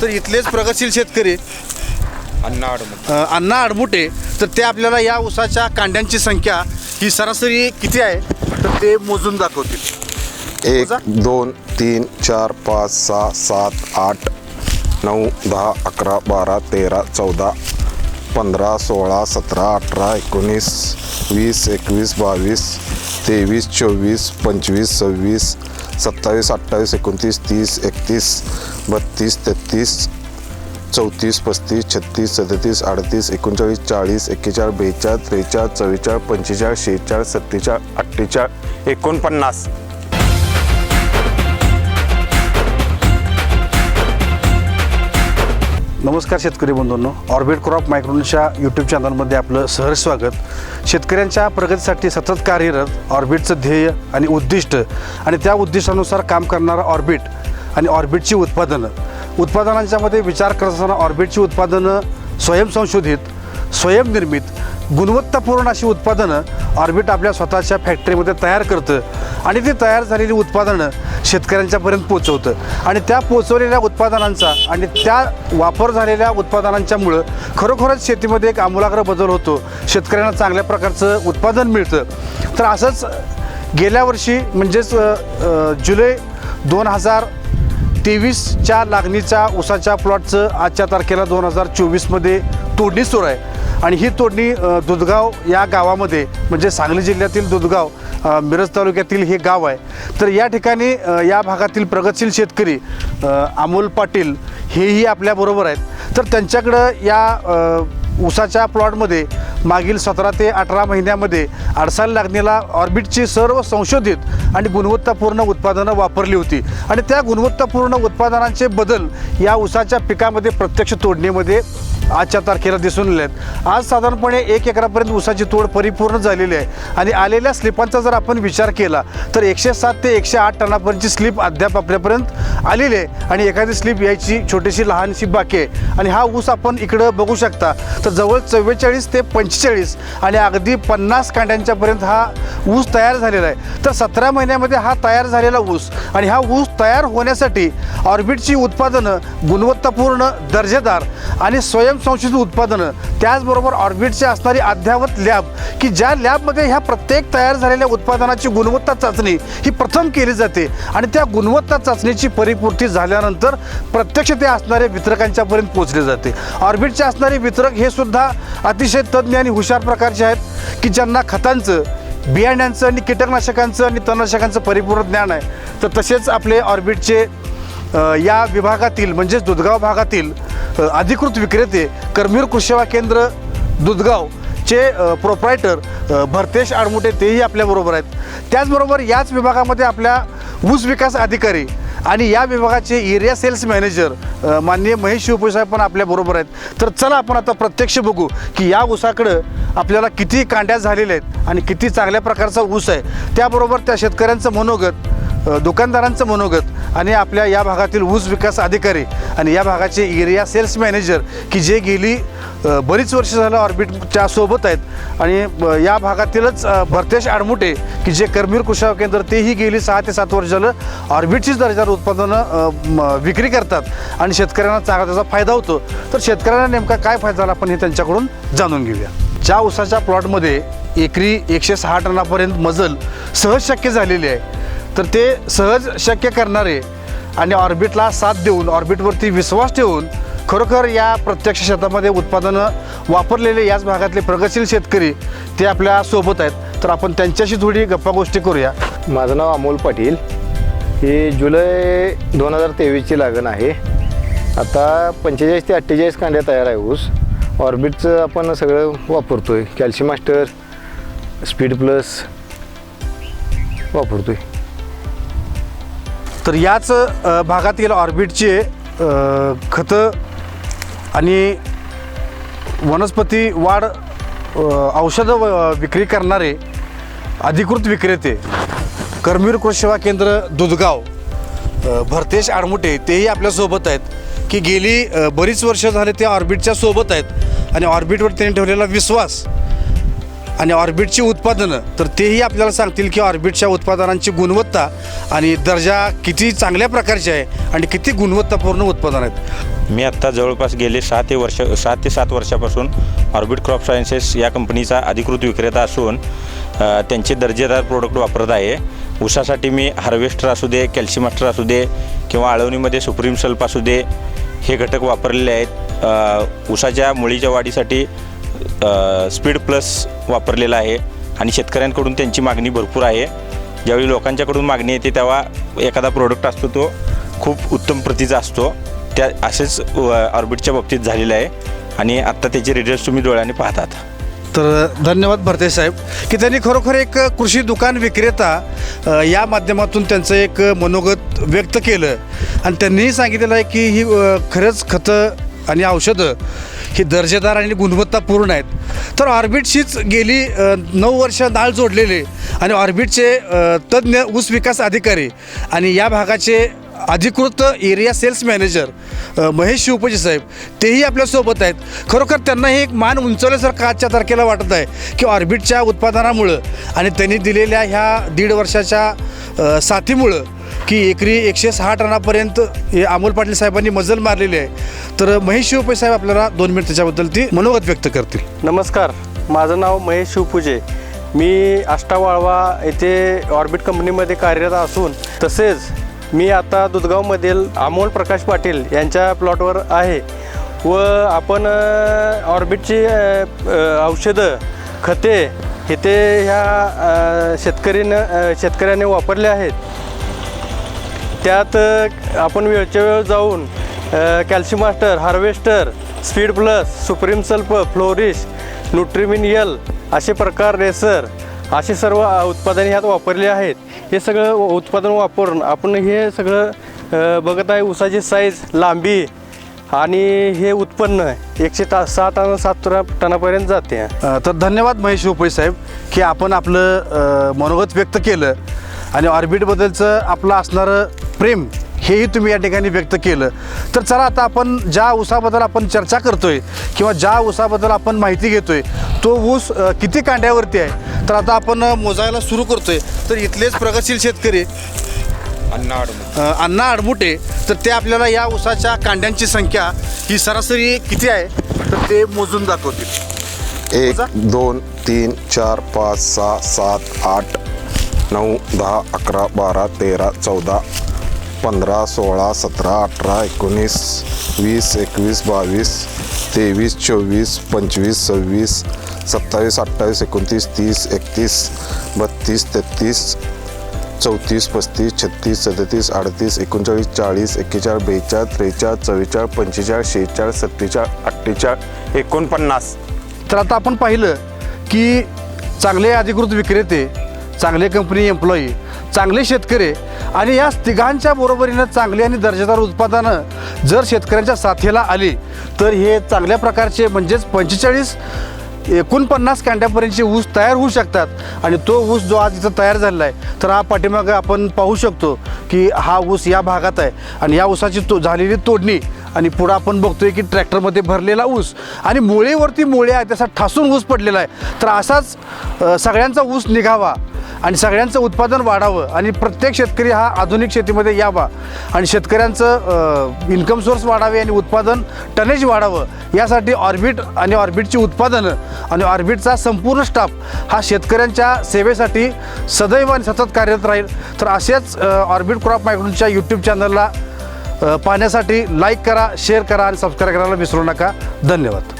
तर इथलेच प्रगतशील शेतकरी. अण्णा आडमत अ, अण्णा आडमुटे तर ते आपल्याला या ऊसाच्या कांड्यांची संख्या ही सरासरी किती आहे? तर ते मोजून दाखवतील. एक. दोन तीन चार पाच सहा सात आठ नऊ दहा अकरा बारा तेरा चौदा पंधरा सोळा सतरा अठरा एकोणीस वीस एकवीस बावीस तेवीस चोवीस पंचवीस सव्वीस सत्तावीस अठ्ठावीस एकोणतीस तीस एकतीस बत्तीस तेहतीस चौतीस पस्तीस छत्तीस सदतीस अडतीस एकोणचाळीस चाळीस एक्केचाळीस बेचाळीस त्रेचाळीस चव्वेचाळीस पंचेचाळीस शेहेचाळीस सत्तेचाळीस अठ्ठेचाळीस एकोणपन्नास. नमस्कार शेतकरी बंधूंनो. ऑर्बिट क्रॉप मायक्रोनच्या यूट्यूब चॅनलमध्ये आपलं सहर्ष स्वागत. शेतकऱ्यांच्या प्रगतीसाठी सतत कार्यरत ऑर्बिटचं ध्येय आणि उद्दिष्ट आणि त्या उद्दिष्टानुसार काम करणारा ऑर्बिट आणि ऑर्बिटची उत्पादनं. उत्पादनांच्यामध्ये विचार करत असताना ऑर्बिटची उत्पादनं स्वयंसंशोधित स्वयंनिर्मित गुणवत्तापूर्ण अशी उत्पादनं ऑर्बिट आपल्या स्वतःच्या फॅक्टरीमध्ये तयार करतं आणि ती तयार झालेली उत्पादनं शेतकऱ्यांच्यापर्यंत पोचवतं आणि त्या पोचवलेल्या उत्पादनांचा आणि त्या वापर झालेल्या उत्पादनांच्यामुळं खरोखरच शेतीमध्ये एक आमूलाग्र बदल होतो. शेतकऱ्यांना चांगल्या प्रकारचं उत्पादन मिळतं. तर असंच गेल्या वर्षी म्हणजेच जुलै दोन हजार तेवीसच्या लागणीच्या ऊसाच्या प्लॉटचं आजच्या तारखेला दोन हजार चोवीसमध्ये तोडणी सुरू आहे. आणि ही तोडणी दुधगाव या गावामध्ये म्हणजे सांगली जिल्ह्यातील दुधगाव मिरज तालुक्यातील हे गाव आहे. तर या ठिकाणी या भागातील प्रगतशील शेतकरी अमोल पाटील हेही आपल्याबरोबर आहेत. तर त्यांच्याकडं या ऊसाच्या प्लॉटमध्ये मागील सतरा ते अठरा महिन्यामध्ये अडसाल लागणीला ऑर्बिटची सर्व संशोधित आणि गुणवत्तापूर्ण उत्पादनं वापरली होती. आणि त्या गुणवत्तापूर्ण उत्पादनांचे बदल या ऊसाच्या पिकामध्ये प्रत्यक्ष तोडणीमध्ये आजच्या तारखेला दिसून आले आहेत आज साधारणपणे एक एकरापर्यंत ऊसाची तोड परिपूर्ण झालेली आहे. आणि आलेल्या स्लिपांचा जर आपण विचार केला तर एकशे सात ते एकशे आठ टनापर्यंतची स्लिप अद्याप आपल्यापर्यंत आलेली आहे. आणि एखादी स्लिप यायची छोटीशी लहानशी बाकी आहे. आणि हा ऊस आपण इकडं बघू शकता. तर जवळ चव्वेचाळीस ते पंचेचाळीस आणि अगदी पन्नास कांड्यांच्यापर्यंत हा ऊस तयार झालेला आहे. तर सतरा महिन्यामध्ये हा तयार झालेला ऊस आणि हा ऊस तयार होण्यासाठी ऑर्बिटची उत्पादनं गुणवत्तापूर्ण दर्जेदार आणि स्वयंसंशोधित उत्पादनं त्याचबरोबर ऑर्बिटची असणारी अद्यावत लॅब की ज्या लॅबमध्ये ह्या प्रत्येक तयार झालेल्या उत्पादनाची गुणवत्ता चाचणी ही प्रथम केली जाते आणि त्या गुणवत्ता चाचणीची परिपूर्ती झाल्यानंतर प्रत्यक्ष ते असणारे वितरकांच्यापर्यंत पोहोचले जाते. ऑर्बिटचे असणारे वितरक हे सुद्धा अतिशय तज्ज्ञ आणि हुशार प्रकारचे आहेत की ज्यांना खतांचं बियाण्यांचं आणि कीटकनाशकांचं आणि तणनाशकांचं परिपूर्ण ज्ञान आहे. तर तसेच आपले ऑर्बिटचे या विभागातील म्हणजेच दुधगाव भागातील अधिकृत विक्रेते कर्मीर कृषीवा केंद्र दुधगावचे प्रोप्रायटर भरतेश आडमुटे तेही आपल्याबरोबर आहेत. त्याचबरोबर याच विभागामध्ये आपल्या ऊस विकास अधिकारी आणि या विभागाचे एरिया सेल्स मॅनेजर माननीय महेश शिवपुसाहेब पण आपल्याबरोबर आहेत. तर चला आपण आता प्रत्यक्ष बघू की या ऊसाकडं आपल्याला किती कांड्या झालेल्या आहेत आणि किती चांगल्या प्रकारचा ऊस आहे. त्याबरोबर त्या शेतकऱ्यांचं मनोगत दुकानदारांचं मनोगत आणि आपल्या या भागातील ऊस विकास अधिकारी आणि या भागाचे एरिया सेल्स मॅनेजर की जे गेली बरीच वर्ष झालं ऑर्बिटच्या सोबत आहेत. आणि या भागातीलच भरतेश आडमुटे की जे करमीर कुशाव केंद्र तेही गेली सहा ते सात वर्ष झालं ऑर्बिटचीच दर्जा उत्पादनं म, विक्री करतात आणि शेतकऱ्यांना चांगला त्याचा फायदा होतो. तर शेतकऱ्यांना नेमका काय फायदा झाला आपण हे त्यांच्याकडून जाणून घेऊया. ज्या ऊसाच्या प्लॉटमध्ये एकरी एकशे सहा टनापर्यंत मजल सहज शक्य झालेली आहे. तर ते सहज शक्य करणारे आणि ऑर्बिटला साथ देऊन ऑर्बिटवरती विश्वास ठेवून खरोखर या प्रत्यक्ष शेतामध्ये उत्पादनं वापरलेले याच भागातले प्रगतशील शेतकरी ते आपल्यासोबत आहेत. तर आपण त्यांच्याशी थोडी गप्पा गोष्टी करूया. माझं नाव अमोल पाटील. ही जुलै दोन हजार तेवीसची लागण आहे. आता पंचेचाळीस ते अठ्ठेचाळीस कांड्या तयार आहे ऊस. ऑर्बिटचं आपण सगळं वापरतो आहे कॅल्शियम मास्टर स्पीड प्लस वापरतो आहे तर याच भागातील ऑर्बिटचे खतं आणि वनस्पती वाढ औषधं व- विक्री करणारे अधिकृत विक्रेते करमीर कृषी सेवा केंद्र दुधगाव भरतेश आडमुटे तेही आपल्यासोबत आहेत की गेली बरीच वर्ष झाले ते ऑर्बिटच्या सोबत आहेत आणि ऑर्बिटवर त्यांनी ठेवलेला विश्वास आणि ऑर्बिटची उत्पादनं तर तेही आपल्याला सांगतील की ऑर्बिटच्या उत्पादनांची गुणवत्ता आणि दर्जा किती चांगल्या प्रकारची आहे आणि किती गुणवत्तापूर्ण उत्पादन आहेत. मी आत्ता जवळपास गेले सहा ते वर्ष सहा ते सात वर्षापासून ऑर्बिट क्रॉप सायन्सेस या कंपनीचा अधिकृत विक्रेता असून त्यांचे दर्जेदार प्रोडक्ट वापरत आहे. ऊसासाठी मी हार्वेस्टर असू दे कॅल्शिमास्टर असू दे किंवा आळवणीमध्ये सुप्रीम सल्प असू दे हे घटक वापरलेले आहेत. ऊसाच्या मुळीच्या वाढीसाठी स्पीड प्लस वापरलेला आहे आणि शेतकऱ्यांकडून त्यांची मागणी भरपूर आहे. ज्यावेळी लोकांच्याकडून मागणी येते तेव्हा एखादा प्रोडक्ट असतो तो खूप उत्तम प्रतीचा असतो. त्या असेच ऑर्बिटच्या बाबतीत झालेलं आहे आणि आत्ता त्याचे रिझल्ट तुम्ही डोळ्याने पाहतात. तर धन्यवाद भरते साहेब. की त्यांनी खरोखर एक कृषी दुकान विक्रेता या माध्यमातून त्यांचं एक मनोगत व्यक्त केलं. आणि त्यांनीही सांगितलेलं आहे की ही खरंच खतं आणि औषधं ही दर्जेदार आणि गुणवत्तापूर्ण आहेत. तर ऑर्बिटशीच गेली नऊ वर्ष नाळ जोडलेले आणि ऑर्बिटचे तज्ज्ञ ऊस विकास अधिकारी आणि या भागाचे अधिकृत area sales manager Mahesh Shivpaji साहेब तेही आपल्यासोबत आहेत. खरोखर त्यांना हे एक मान उंचवल्यासारखं आजच्या तारखेला वाटत आहे की ऑर्बिटच्या उत्पादनामुळं आणि त्यांनी दिलेल्या ह्या दीड वर्षाच्या साथीमुळं की एकरी एकशे सहा टनापर्यंत हे अमोल पाटील साहेबांनी मजल मारलेली आहे. तर महेश शिवपजी साहेब आपल्याला दोन मिनिट त्याच्याबद्दल ती मनोगत व्यक्त करतील. नमस्कार. माझं नाव महेश शिवपूजे. मी आष्टा वाळवा येथे ऑर्बिट कंपनीमध्ये कार्यरत असून तसेच मी आता दुधगावमधील अमोल प्रकाश पाटील यांच्या प्लॉटवर आहे व आपण ऑर्बिटची औषधं खते इथे ह्या शेतकरीनं शेतकऱ्याने वापरले आहेत. त्यात आपण वेळच्या वेळ जाऊन calcium master harvester speed plus supreme sulph flourish Nutrimin L असे प्रकार रेसर असे सर्व उत्पादने ह्यात वापरले आहेत. हे सगळं उत्पादन वापरून आपण हे सगळं बघत आहे ऊसाची साईज लांबी आणि हे उत्पन्न एकशे ता सहा टन सात टनापर्यंत जाते. तर धन्यवाद महेश उपई साहेब की आपण आपलं मनोगत व्यक्त केलं आणि ऑर्बिटबद्दलचं आपलं असणारं प्रेम हेही तुम्ही या ठिकाणी व्यक्त केलं. तर चला आता आपण ज्या ऊसाबद्दल आपण चर्चा करतोय किंवा ज्या ऊसाबद्दल आपण माहिती घेतोय तो ऊस किती कांड्यावरती आहे? तर आता आपण मोजायला सुरू करतोय. तर इथलेच प्रगतशील शेतकरी अ, अण्णा आडमुटे तर ते आपल्याला या ऊसाच्या कांड्यांची संख्या ही सरासरी किती आहे? तर ते मोजून दाखवतील. एक दोन तीन चार पाच सहा सात आठ नऊ दहा अकरा बारा तेरा चौदा पंधरा सोळा सतरा अठरा एकोणीस वीस एकवीस बावीस तेवीस चोवीस पंचवीस सव्वीस सत्तावीस अठ्ठावीस एकोणतीस तीस एकतीस बत्तीस तेहतीस चौतीस पस्तीस छत्तीस सदतीस अडतीस एकोणचाळीस चाळीस एक्केचाळीस बेचाळीस त्रेचाळीस चव्वेचाळीस पंचेचाळीस शेहेचाळीस सत्तेचाळीस अठ्ठेचाळीस एकोणपन्नास. तर आता आपण पाहिलं की चांगले अधिकृत विक्रेते चांगले कंपनी एम्प्लॉई चांगले शेतकरी आणि या तिघांच्या बरोबरीनं चांगली आणि दर्जेदार उत्पादनं जर शेतकऱ्यांच्या साथीला आली तर हे चांगल्या प्रकारचे म्हणजेच पंचेचाळीस एकोणपन्नास कांड्यापर्यंतचे ऊस तयार होऊ शकतात. आणि तो ऊस जो आज इथं तयार झालेला आहे तर हा पाठीमागं आपण पाहू शकतो की हा ऊस या भागात आहे. आणि या ऊसाची तो झालेली तोडणी आणि पुढं आपण बघतोय की ट्रॅक्टरमध्ये भरलेला ऊस आणि मुळेवरती मुळे आहे त्याचा ठासून ऊस पडलेला आहे. तर असाच सगळ्यांचा ऊस निघावा. आणि सगळ्यांचं उत्पादन वाढावं आणि प्रत्येक शेतकरी हा आधुनिक शेतीमध्ये यावा. आणि शेतकऱ्यांचं इन्कम सोर्स वाढावे आणि उत्पादन टनेज वाढावं. यासाठी ऑर्बिट आणि ऑर्बिटची उत्पादनं आणि ऑर्बिटचा संपूर्ण स्टाफ हा शेतकऱ्यांच्या सेवेसाठी सदैव आणि सतत कार्यरत राहील. तर असेच ऑर्बिट क्रॉप मायक्रोनच्या यूट्यूब चॅनलला पाहण्यासाठी लाईक करा शेअर करा आणि सबस्क्राईब करायला विसरू नका. धन्यवाद.